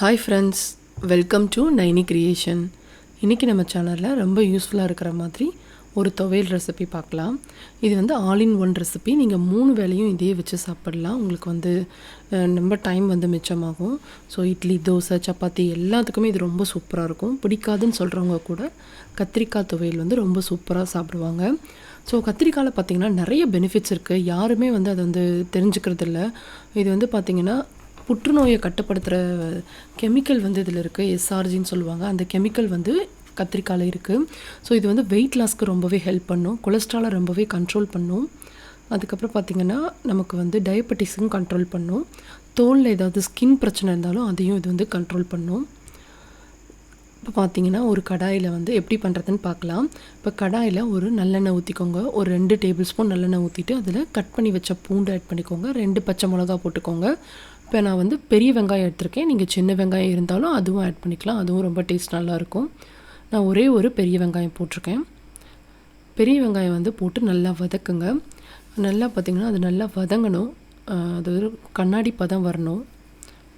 Hi friends welcome to Naini creation இன்றைக்கி நம்ம சேனலில் ரொம்ப யூஸ்ஃபுல்லாக இருக்கிற மாதிரி ஒரு துவையல் ரெசிபி பார்க்கலாம். இது வந்து ஆல் இன் ஒன் ரெசிபி நீங்கள் மூணு வேலையும் இதே வச்சு சாப்பிடலாம். உங்களுக்கு வந்து ரொம்ப டைம் வந்து மிச்சமாகும். ஸோ இட்லி தோசை சப்பாத்தி எல்லாத்துக்குமே இது ரொம்ப சூப்பராக இருக்கும். பிடிக்காதுன்னு சொல்கிறவங்க கூட கத்திரிக்காய் துவையல் வந்து ரொம்ப சூப்பராக சாப்பிடுவாங்க. ஸோ கத்திரிக்காயில் பார்த்தீங்கன்னா நிறைய பெனிஃபிட்ஸ் இருக்குது யாருமே வந்து அதை வந்து தெரிஞ்சுக்கிறது இல்லை இது வந்து பார்த்திங்கன்னா புற்றுநோயை கட்டுப்படுத்துகிற கெமிக்கல் வந்து இதில் இருக்குது எஸ்ஆர்ஜின்னு சொல்லுவாங்க. அந்த கெமிக்கல் வந்து கத்திரிக்காயில் இருக்குது ஸோ இது வந்து வெயிட் லாஸ்க்கு ரொம்பவே ஹெல்ப் பண்ணும். கொலஸ்ட்ராலை ரொம்பவே கண்ட்ரோல் பண்ணும். அதுக்கப்புறம் பார்த்திங்கன்னா நமக்கு வந்து டயபெட்டிஸும் கண்ட்ரோல் பண்ணும். தோலில் ஏதாவது ஸ்கின் பிரச்சனை இருந்தாலும் அதையும் இது வந்து கண்ட்ரோல் பண்ணும். இப்போ பார்த்தீங்கன்னா ஒரு கடாயில் வந்து எப்படி பண்ணுறதுன்னு பார்க்கலாம் இப்போ கடாயில் ஒரு நல்லெண்ணெய் ஊற்றிக்கோங்க ஒரு ரெண்டு டேபிள் ஸ்பூன் நல்லெண்ணெய் ஊற்றிட்டு அதில் கட் பண்ணி வச்ச பூண்டு ஆட் பண்ணிக்கோங்க. ரெண்டு பச்சை மிளகா போட்டுக்கோங்க. இப்போ நான் வந்து பெரிய வெங்காயம் எடுத்திருக்கேன். நீங்கள் சின்ன வெங்காயம் இருந்தாலும் அதுவும் ஆட் பண்ணிக்கலாம். அதுவும் ரொம்ப டேஸ்ட் நல்லாயிருக்கும். நான் ஒரே ஒரு பெரிய வெங்காயம் போட்டிருக்கேன். பெரிய வெங்காயம் வந்து போட்டு நல்லா வதக்குங்க. நல்லா பார்த்திங்கன்னா அது நல்லா வதங்கணும். அது ஒரு கண்ணாடி பதம் வரணும்.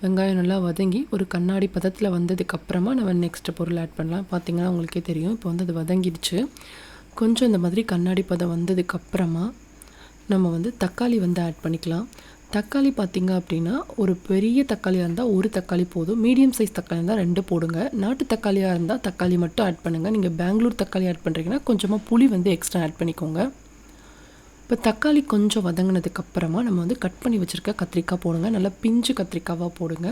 வெங்காயம் நல்லா வதங்கி ஒரு கண்ணாடி பதத்தில் வந்ததுக்கப்புறமா நம்ம நெக்ஸ்ட்டு பொருள் ஆட் பண்ணலாம். பார்த்திங்கன்னா உங்களுக்கே தெரியும். இப்போ வந்து அது வதங்கிடுச்சு. கொஞ்சம் இந்த மாதிரி கண்ணாடி பதம் வந்ததுக்கப்புறமா நம்ம வந்து தக்காளி வந்து ஆட் பண்ணிக்கலாம். தக்காளி பார்த்தீங்க அப்படின்னா ஒரு பெரிய தக்காளியாக இருந்தால் ஒரு தக்காளி போதும். மீடியம் சைஸ் தக்காளி இருந்தால் ரெண்டு போடுங்க. நாட்டு தக்காளியாக இருந்தால் தக்காளி மட்டும் ஆட் பண்ணுங்கள் நீங்கள் பெங்களூர் தக்காளி ஆட் பண்ணுறீங்கன்னா கொஞ்சமாக புளி வந்து எக்ஸ்ட்ரா ஆட் பண்ணிக்கோங்க. இப்போ தக்காளி கொஞ்சம் வதங்கினதுக்கப்புறமா நம்ம வந்து கட் பண்ணி வச்சுருக்க கத்திரிக்காய் போடுங்க. நல்லா பிஞ்சு கத்திரிக்காவாக போடுங்க.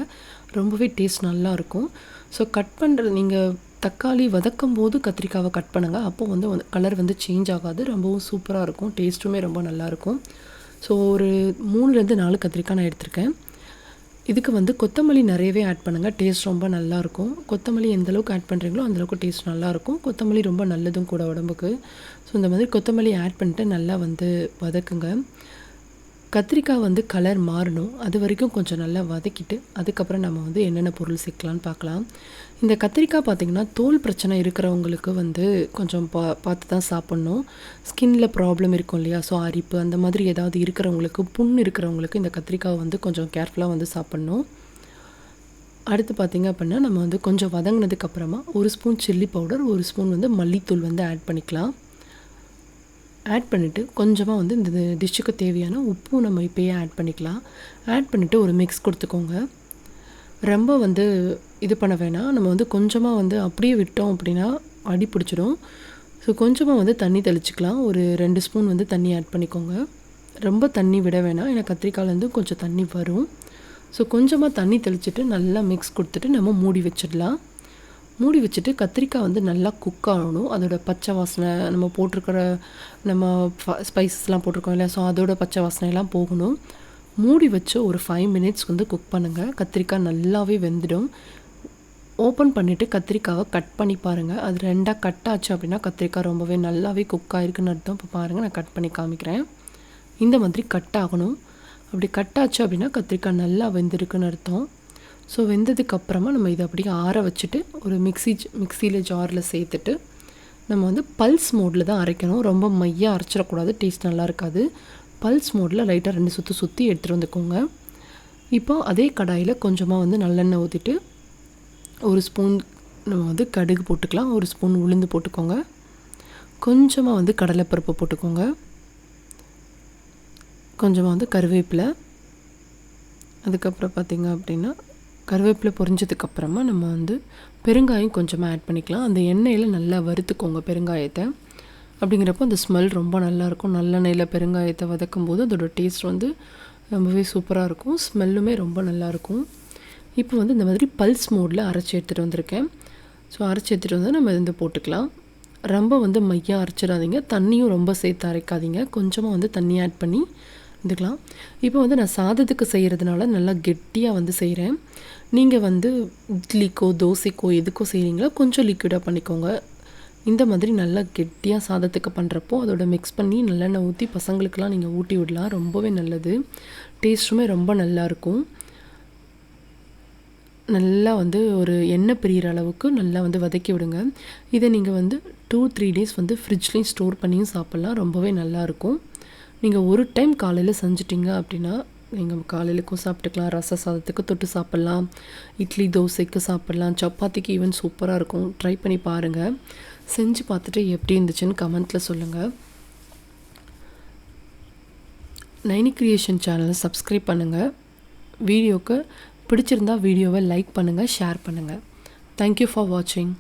ரொம்பவே டேஸ்ட் நல்லா இருக்கும். ஸோ கட் பண்ணுறது நீங்கள் தக்காளி வதக்கும் போது கத்திரிக்காவை கட் பண்ணுங்கள் அப்போ வந்து கலர் வந்து சேஞ்ச் ஆகாது. ரொம்பவும் சூப்பராக இருக்கும். டேஸ்ட்டுமே ரொம்ப நல்லாயிருக்கும் ஸோ ஒரு மூணுலேருந்து நாலு கத்திரிக்காய் நான் எடுத்திருக்கேன். இதுக்கு வந்து கொத்தமல்லி நிறையவே ஆட் பண்ணுங்கள் டேஸ்ட் ரொம்ப நல்லாயிருக்கும். கொத்தமல்லி எந்தளவுக்கு ஆட் பண்ணுறீங்களோ அந்தளவுக்கு டேஸ்ட் நல்லாயிருக்கும். கொத்தமல்லி ரொம்ப நல்லதும் கூட உடம்புக்கு. ஸோ இந்த மாதிரி கொத்தமல்லி ஆட் பண்ணிட்டு நல்லா வந்து வதக்குங்க. கத்திரிக்காய் வந்து கலர் மாறணும். அது வரைக்கும் கொஞ்சம் நல்லா வதக்கிட்டு அதுக்கப்புறம் நம்ம வந்து என்னென்ன பொருள் சேர்க்கலான்னு பார்க்கலாம். இந்த கத்திரிக்காய் பார்த்திங்கன்னா தோல் பிரச்சனை இருக்கிறவங்களுக்கு வந்து கொஞ்சம் பா பார்த்து தான் சாப்பிட்ணும். ஸ்கின்ல ப்ராப்ளம் இருக்கும் இல்லையா? ஸோ அரிப்பு அந்த மாதிரி ஏதாவது இருக்கிறவங்களுக்கு புண் இருக்கிறவங்களுக்கு இந்த கத்திரிக்காய் வந்து கொஞ்சம் கேர்ஃபுல்லாக வந்து சாப்பிட்ணும். அடுத்து பார்த்திங்க அப்படின்னா நம்ம வந்து கொஞ்சம் வதங்கினதுக்கப்புறமா ஒரு ஸ்பூன் சில்லி பவுடர் ஒரு ஸ்பூன் வந்து மல்லித்தூள் வந்து ஆட் பண்ணிக்கலாம். ஆட் பண்ணிவிட்டு கொஞ்சமாக வந்து இந்த டிஷ்ஷுக்கு தேவையான உப்பும் நம்ம இப்போயே ஆட் பண்ணிக்கலாம். ஆட் பண்ணிவிட்டு ஒரு மிக்ஸ் கொடுத்துக்கோங்க. ரொம்ப வந்து இது பண்ண வேணாம். நம்ம வந்து கொஞ்சமாக வந்து அப்படியே விட்டோம் அப்படின்னா அடி பிடிச்சிடும் ஸோ கொஞ்சமாக வந்து தண்ணி தெளிச்சிக்கலாம். ஒரு ரெண்டு ஸ்பூன் வந்து தண்ணி ஆட் பண்ணிக்கோங்க. ரொம்ப தண்ணி விட வேணாம். ஏன்னா கத்திரிக்காயிலேருந்து கொஞ்சம் தண்ணி வரும். ஸோ கொஞ்சமாக தண்ணி தெளிச்சிட்டு நல்லா மிக்ஸ் கொடுத்துட்டு நம்ம மூடி வச்சிடலாம். மூடி வச்சுட்டு கத்திரிக்காய் வந்து நல்லா குக் ஆகணும். அதோட பச்சை வாசனை நம்ம போட்டிருக்கிற நம்ம ஸ்பைசஸ்லாம் போட்டிருக்கோம் இல்லையா? ஸோ அதோட பச்சை வாசனையெல்லாம் போகணும். மூடி வச்சு ஒரு ஃபைவ் மினிட்ஸ் வந்து குக் பண்ணுங்கள் கத்திரிக்காய் நல்லாவே வெந்துடும். ஓப்பன் பண்ணிவிட்டு கத்திரிக்காவை கட் பண்ணி பாருங்கள் அது ரெண்டாக கட் ஆச்சு அப்படின்னா கத்திரிக்காய் ரொம்பவே நல்லாவே குக் ஆகிருக்குன்னு அர்த்தம். இப்போ பாருங்கள் நான் கட் பண்ணி காமிக்கிறேன். இந்த மாதிரி கட் ஆகணும். அப்படி கட் ஆச்சு அப்படின்னா கத்திரிக்காய் நல்லா வெந்திருக்குன்னு அர்த்தம். ஸோ வெந்ததுக்கு அப்புறமா நம்ம இதை அப்படியே ஆற வச்சுட்டு ஒரு மிக்ஸி மிக்சியில் ஜாரில் சேர்த்துட்டு நம்ம வந்து பல்ஸ் மோடில் தான் அரைக்கணும். ரொம்ப மையாக அரைச்சிடக்கூடாது. டேஸ்ட் நல்லா இருக்காது. பல்ஸ் மோடில் லைட்டாக ரெண்டு சுற்றி சுற்றி எடுத்துகிட்டு வந்துக்கோங்க. இப்போ அதே கடாயில் கொஞ்சமாக வந்து நல்லெண்ணெய் ஊற்றிட்டு ஒரு ஸ்பூன் நம்ம வந்து கடுகு போட்டுக்கலாம். ஒரு ஸ்பூன் உளுந்து போட்டுக்கோங்க. கொஞ்சமாக வந்து கடலைப்பருப்பு போட்டுக்கோங்க. கொஞ்சமாக வந்து கருவேப்பிலை. அதுக்கப்புறம் பார்த்திங்க அப்படின்னா கருவேப்பிலை பொரிஞ்சதுக்கப்புறமா நம்ம வந்து பெருங்காயம் கொஞ்சமாக ஆட் பண்ணிக்கலாம். அந்த எண்ணெயில் நல்லா வறுத்துக்கோங்க பெருங்காயத்தை. அப்படிங்கிறப்போ அந்த ஸ்மெல் ரொம்ப நல்லாயிருக்கும். நல்லெண்ணெயில் பெருங்காயத்தை வதக்கும் போது அதோட டேஸ்ட் வந்து ரொம்பவே சூப்பராக இருக்கும். ஸ்மெல்லுமே ரொம்ப நல்லாயிருக்கும். இப்போ வந்து இந்த மாதிரி பல்ஸ் மோடில் அரைச்சி எடுத்துகிட்டு வந்திருக்கேன். ஸோ அரைச்சி எடுத்துகிட்டு வந்து நம்ம இது வந்து போட்டுக்கலாம். ரொம்ப வந்து மையாக அரைச்சிடாதீங்க. தண்ணியும் ரொம்ப சேர்த்து அரைக்காதீங்க. கொஞ்சமாக வந்து தண்ணி ஆட் பண்ணி இதுக்கலாம் இப்போ வந்து நான் சாதத்துக்கு செய்கிறதுனால நல்லா கெட்டியாக வந்து செய்கிறேன் நீங்கள் வந்து இட்லிக்கோ தோசைக்கோ எதுக்கோ செய்கிறீங்களோ கொஞ்சம் லிக்விடாக பண்ணிக்கோங்க. இந்த மாதிரி நல்லா கெட்டியாக சாதத்துக்கு பண்ணுறப்போ அதோட மிக்ஸ் பண்ணி நல்லெண்ணெய் ஊற்றி பசங்களுக்கெல்லாம் நீங்கள் ஊட்டி விடலாம். ரொம்பவே நல்லது. டேஸ்ட்டுமே ரொம்ப நல்லாயிருக்கும் நல்லா வந்து ஒரு எண்ணெய் பிரியிற அளவுக்கு நல்லா வந்து வதக்கி விடுங்க. இதை நீங்கள் வந்து டூ த்ரீ டேஸ் வந்து ஃப்ரிட்ஜ்லேயும் ஸ்டோர் பண்ணியும் சாப்பிட்லாம். ரொம்பவே நல்லாயிருக்கும் நீங்கள் ஒரு டைம் காலையில் செஞ்சிட்டிங்க அப்படின்னா நீங்கள் காலையிலுக்கும் சாப்பிட்டுக்கலாம். ரச சாதத்துக்கு தொட்டு சாப்பிட்லாம். இட்லி தோசைக்கு சாப்பிட்லாம். சப்பாத்திக்கு ஈவன் சூப்பராக இருக்கும். ட்ரை பண்ணி பாருங்கள் செஞ்சு பார்த்துட்டு எப்படி இருந்துச்சுன்னு கமெண்ட்டில் சொல்லுங்கள் நைனி கிரியேஷன் சேனலை சப்ஸ்கிரைப் பண்ணுங்கள் வீடியோக்கு பிடிச்சிருந்தா வீடியோவை லைக் பண்ணுங்கள் ஷேர் பண்ணுங்கள் தேங்க்யூ ஃபார் வாட்சிங்